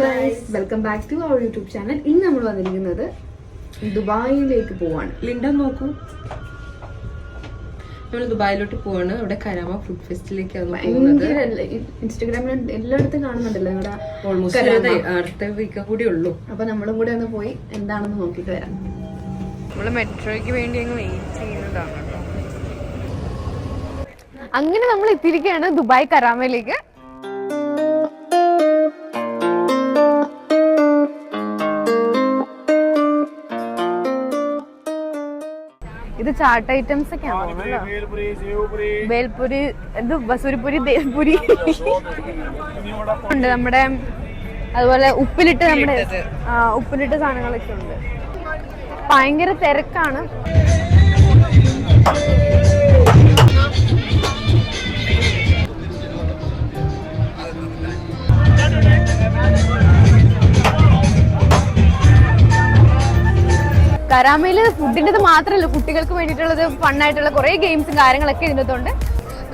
Guys welcome back to our YouTube channel ഇന്ന് നമ്മൾ വന്നിരിക്കുന്നത് ദുബായിലേക്ക് പോവാണ്. ലിൻഡ നോക്കൂ. നമ്മൾ ദുബായിലോട്ട് പോവാണ്. ഇവിടെ കരാമ ഫുഡ് ഫെസ്റ്റിലേക്കാണ് പോകുന്നത്. ഭയങ്കര ഇൻസ്റ്റാഗ്രാമിൽ എല്ലായിടത്തും കാണുന്നുണ്ടല്ലോ ഇവിടെ ഓൾമോസ്റ്റ്. അടുത്ത വീക്ക് കൂടി ഉള്ളൂ. അപ്പൊ നമ്മളും കൂടെ ഒന്ന് പോയി എന്താണെന്ന് നോക്കിട്ട് വരാം. നമ്മൾ മെട്രോയ്ക്ക് വേണ്ടി അങ്ങ് വെയിറ്റ് ചെയ്യുന്നതാണ് അങ്ങനെ നമ്മൾ എത്തിയിരിക്കുകയാണ് ദുബായ് കരാമയിലേക്ക്. ഇത് ചാട്ട് ഐറ്റംസ് ഒക്കെ ബേൽപുരി എന്ത് ബസൂരിപ്പുരി ദേൽപുരി ഉണ്ട് നമ്മുടെ അതുപോലെ ഉപ്പിലിട്ട് നമ്മുടെ ഉപ്പിലിട്ട് സാധനങ്ങളൊക്കെ ഉണ്ട്. ഭയങ്കര തിരക്കാണ്. കരാമയിൽ ഫുഡിന്റെത് മാത്രമല്ല കുട്ടികൾക്ക് വേണ്ടിയിട്ടുള്ളത് ഫണ്ണായിട്ടുള്ള കുറേ ഗെയിംസും കാര്യങ്ങളൊക്കെ ഇതിനകത്തുണ്ട്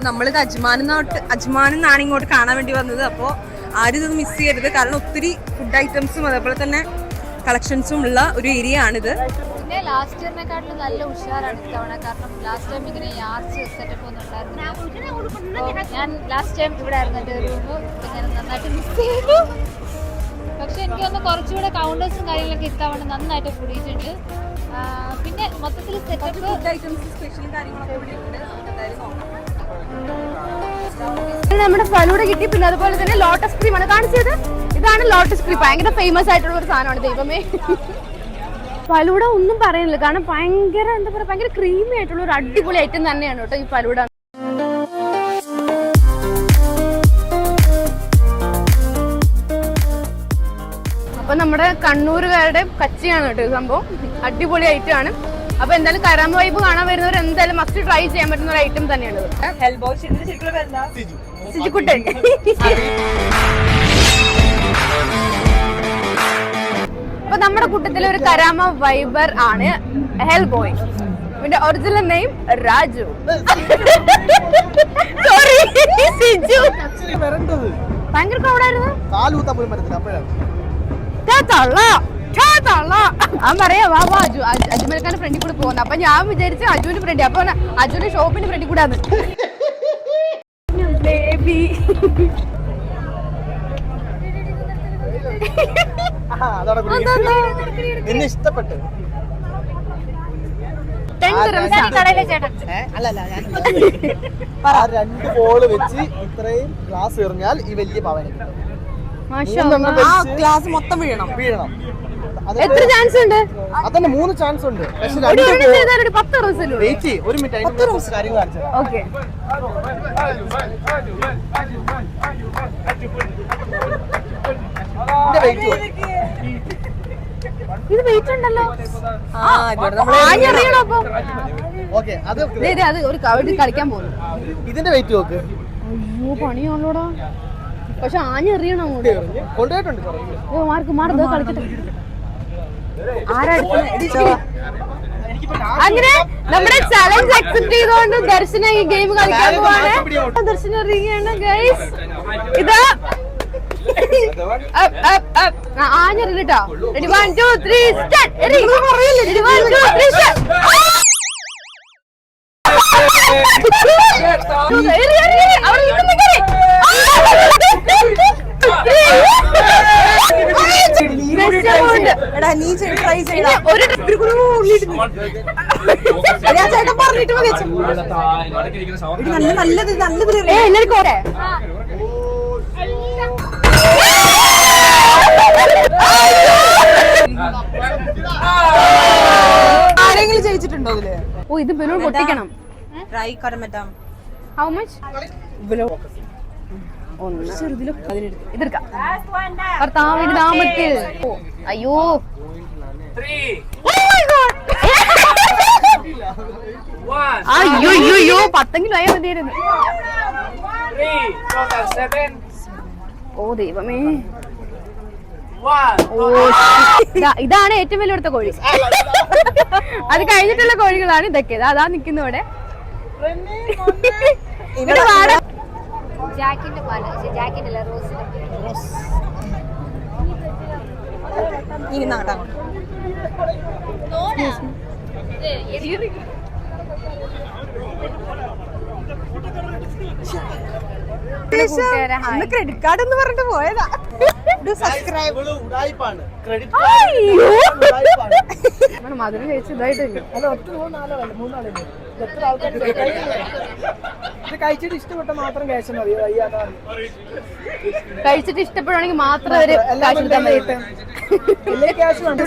നമ്മളിത് അജ്മാനെന്നോട്ട് അജ്മാനെന്നാണ് നിന്നാണ് ഇങ്ങോട്ട് കാണാൻ വേണ്ടി വന്നത്. അപ്പോൾ ആരും ഇതൊന്നും മിസ് ചെയ്യരുത്. കാരണം ഒത്തിരി ഫുഡ് ഐറ്റംസും അതേപോലെ തന്നെ കളക്ഷൻസും ഉള്ള ഒരു ഏരിയ ആണിത്. പിന്നെ ലാസ്റ്റ് ഇയറിനെക്കാട്ടിലും നല്ല ഉഷാറാണ് ഇത്തവണ. കാരണം ലാസ്റ്റ് ടൈം ഇങ്ങനെ ആർച്ച് സെറ്റപ്പ് ഒന്നും ഉണ്ടായിരുന്നു ഞാൻ ലാസ്റ്റ് ടൈം ഇവിടെ ആയിരുന്നു എന്റെ റൂം ഞാൻ നന്നായിട്ട് മിസ് ചെയ്തു. പക്ഷെ എനിക്ക് തോന്നുന്നു കുറച്ചുകൂടെ കൗണ്ടേഴ്സും കാര്യങ്ങളൊക്കെ ഇത്തവണ നന്നായിട്ട് കൂടിയിട്ടുണ്ട്. പിന്നെ മൊത്തത്തിൽ സെറ്റപ്പ് ഫുഡ് ഐറ്റംസ് സ്പെഷ്യൽ കാര്യങ്ങളൊക്കെ ഇവിടെ ഉണ്ട് നോക്കാം. ഇത് നമ്മുടെ ഫലൂട കിട്ടി. പിന്നെ അതുപോലെ തന്നെ ലോട്ടസ് ക്രീം ആണ്. കാണിച്ചത്? ഇതാണ് ലോട്ടസ് ക്രീം ഭയങ്കര ഫേമസ് ആയിട്ടുള്ള ഒരു സാധനമാണ് ദൈവമേ. ഫലൂട ഒന്നും പറയുന്നില്ല കാരണം ഭയങ്കര എന്താ പറയുക ഭയങ്കര ക്രീമി ആയിട്ടുള്ള ഒരു അടിപൊളി ഐറ്റം തന്നെയാണ് കേട്ടോ ഈ ഫലൂട. നമ്മുടെ കണ്ണൂരുകാരുടെ കച്ചിയാണ് കേട്ടോ സംഭവം. അടിപൊളി ഐറ്റം ആണ്. അപ്പൊ എന്തായാലും കരാമ വൈബ് കാണാൻ വരുന്നവർ എന്തായാലും മസ്റ്റ് ട്രൈ ചെയ്യാൻ പറ്റുന്ന ഒരു ഐറ്റം തന്നെയാണ് സിജിക്കുട്ടൻ. അപ്പൊ നമ്മുടെ കൂട്ടത്തിലെ ഒരു കരാമ വൈബർ ആണ് ഹെൽ ബോയ് പിന്നെ original name Raju. Sorry Siju. ഭയങ്കര ക്രൗഡായിരുന്നു കാലൂത്താൻ പോലും പറ്റത്തില്ല അപ്പോഴാണ് ഛേ, തള്ള തള്ള അവൻ പറയാ വാ വാ അജു അജു- അജ്മൽഖാന്റെ ഫ്രണ്ടിൽ കൂടെ പോകുന്നത് അപ്പൊ ഞാൻ വിചാരിച്ചു അജുവിന്റെ ഫ്രണ്ടി അപ്പൊ അജുവിന്റെ ഷോപ്പിന്റെ ഫ്രണ്ടിൽ കൂടെ. ആണ് ബേബി. നിന്നെ ഇഷ്ടപ്പെട്ട്. രണ്ട് ബോൾ വെച്ച് ഇത്രയും ഗ്ലാസ് എറിഞ്ഞാൽ ഈ വലിയ പവന് ആ ഗ്ലാസ് മൊത്തം വീഴണം. വീഴണം. എത്ര ചാൻസ് ഉണ്ട്? അതന്നെ മൂന്ന് ചാൻസ് ഉണ്ട്. പക്ഷെ വെയിറ്റ് ഒരു മിനിറ്റ് അതിന്റെ കുറച്ച് കാര്യങ്ങൾ കാണിച്ചു. ഓക്കെ. ഇത് വെയിറ്റ് ഉണ്ടല്ലോ. ഓക്കെ അത് ദേ, ദേ, അത് ഒരു കളിക്കാൻ പോകുന്നു. ഇതിന്റെ വെയിറ്റ് നോക്ക് അയ്യോ പണിയാണല്ലോടാ. പക്ഷെ ആഞ്ഞെറിയണം. മാർക്ക് മാർക്ക് കളിക്കട്ടെ. ആരാ അങ്ങനെ നമ്മുടെ ചലഞ്ച് അക്സെപ്റ്റ് ചെയ്തുകൊണ്ട് ദർശന ഈ ഗെയിം കളിക്കാൻ പോവാണ്. ദർശന എറിയുകയാണ് ഗൈസ് ഇതാ ആഞ്ഞെറിഞ്ഞിട്ടോ ready one two three start ready one two three എടാ നീ ട്രൈ ചെയ്താ ഒരു ഞാൻ ചേട്ടൻ പറഞ്ഞിട്ട് മതി അച്ഛൻ. നല്ല നല്ലത് നല്ലത് എല്ലാവർക്കും ഓരേ ആരെങ്കിലും ജയിച്ചിട്ടുണ്ടോ ഇതിൽ? ഓ ഇത് ബലൂൺ പൊട്ടിക്കണം. ട്രൈ കരമറ്റാം. ഹൗ മച്ച് ഒന്ന് ഇതെടുക്കാം. ഭർത്താവിന്റെ നാമത്തിൽ അയ്യോ. അയ്യോ അയ്യോ അയ്യോ പത്തെങ്കിലും ആയാൽ മതിയായിരുന്നു. ഓ ദൈവമേ. ഓ ഇതാ- ഇതാണ് ഏറ്റവും വലിയ അടുത്ത കോഴി. അത് കഴിഞ്ഞിട്ടുള്ള കോഴികളാണ് ഇതൊക്കെ. അതാ നിൽക്കുന്നവിടെ. ഇവിടെ വാട. ജാക്കിന്റെ പാൽ ജാക്കിന്റെ അല്ല റോസിന്റെ കൂട്ടുകാരെ, hi. അന്ന് ക്രെഡിറ്റ് കാർഡ് എന്ന് പറഞ്ഞിട്ട് പോയതാ. സബ്സ്ക്രൈബ് ക്രെഡിറ്റ് മധുര ചേച്ചി ഇതായിട്ടില്ല. അല്ല ഒറ്റ മൂന്നാളല്ല മൂന്നാളില്ലേ ഇത് എത്ര ആൾക്കാർ ഇത് കഴിച്ചിട്ട് ഇഷ്ടപ്പെട്ട മാത്രം ക്യാഷ് മതി വയ്യാതാണ് കഴിച്ചിട്ട് ഇഷ്ടപ്പെടുവാണെങ്കിൽ മാത്രം ക്യാഷ് വേണം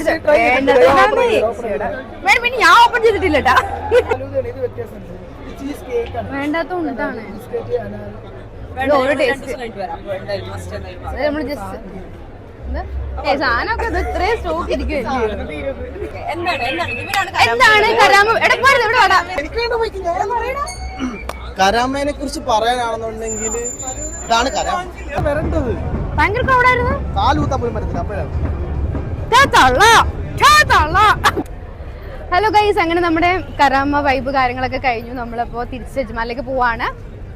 പിന്നെ ഞാൻ ഓപ്പൺ ചെയ്തിട്ടില്ല ഓരോ ടേസ്റ്റ് നമ്മൾ ജസ്റ്റ് സാധനമൊക്കെ ഇത് ഇത്രയും സ്റ്റോക്ക് എന്താണ് കരാമ? എടപ്പാട് ഇവിടെ വാടാ. കരാമേനെ കുറിച്ച് പറയാനാണെന്നുണ്ടെങ്കിൽ ഇതാണ് കരാമ വരേണ്ടത്. ഭയങ്കര ക്രൗഡായിരുന്നു കാലൂത്താൻ പോലും പറ്റത്തില്ല. അപ്പോഴാണ് ഹലോ ഗൈസ് അങ്ങനെ നമ്മുടെ കരാമ വൈബ് കാര്യങ്ങളൊക്കെ കഴിഞ്ഞു. നമ്മളിപ്പോ തിരിച്ച് യജമാനിലേക്ക് പോവാണ്.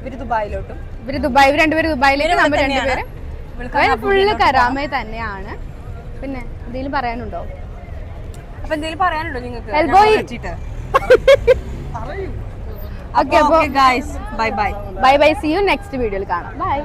ഇവർ ദുബായിലോട്ടും. ഇവർ ദുബായ് ഇവർ രണ്ടുപേരും ദുബായിലേക്ക് നമ്മൾ രണ്ടുപേരും ഫുള്ള് കരാമ തന്നെയാണ്. പിന്നെ എന്തെങ്കിലും പറയാനുണ്ടോ? അപ്പൊ എന്തെങ്കിലും പറയാനുണ്ടോ നിങ്ങൾക്ക്? Elbow- പറ്റിയിട്ട് okay guys bye bye bye bye see you next വീഡിയോയിൽ കാണാം. ബൈ